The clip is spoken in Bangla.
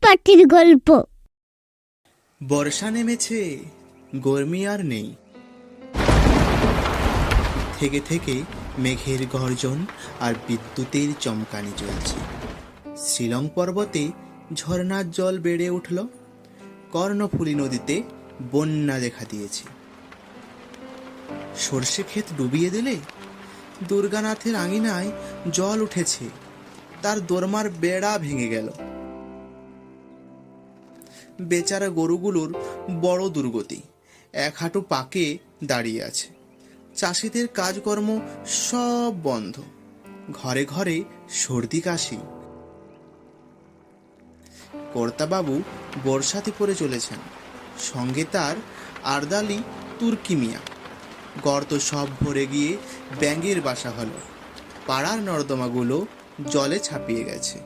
পাখির গল্প। বর্ষা নেমেছে, গরমি আর নেই। থেকে থেকে মেঘের গর্জন আর বিদ্যুতের চমকানি চলছে। শিলং পর্বতে ঝর্ণার জল বেড়ে উঠল। কর্ণফুলী নদীতে বন্যা দেখা দিয়েছে। সর্ষে ক্ষেত ডুবিয়ে দিলে দুর্গানাথের আঙিনায় জল উঠেছে। তার দোরমার বেড়া ভেঙে গেল। বেচারা গরুগুলোর বড় দুর্গতি। এক হাঁটু পাকে দাঁড়িয়ে আছে। চাষিদের কাজকর্ম সব বন্ধ। ঘরে ঘরে সর্দি কাশি। কর্তাবাবু বর্ষাতে পড়ে চলেছেন। সঙ্গে তার আর্দালি তুর্কি মিয়া। গর্ত সব ভরে গিয়ে ব্যাঙের বাসা হলো। পাড়ার নর্দমাগুলো জলে ছাপিয়ে গেছে।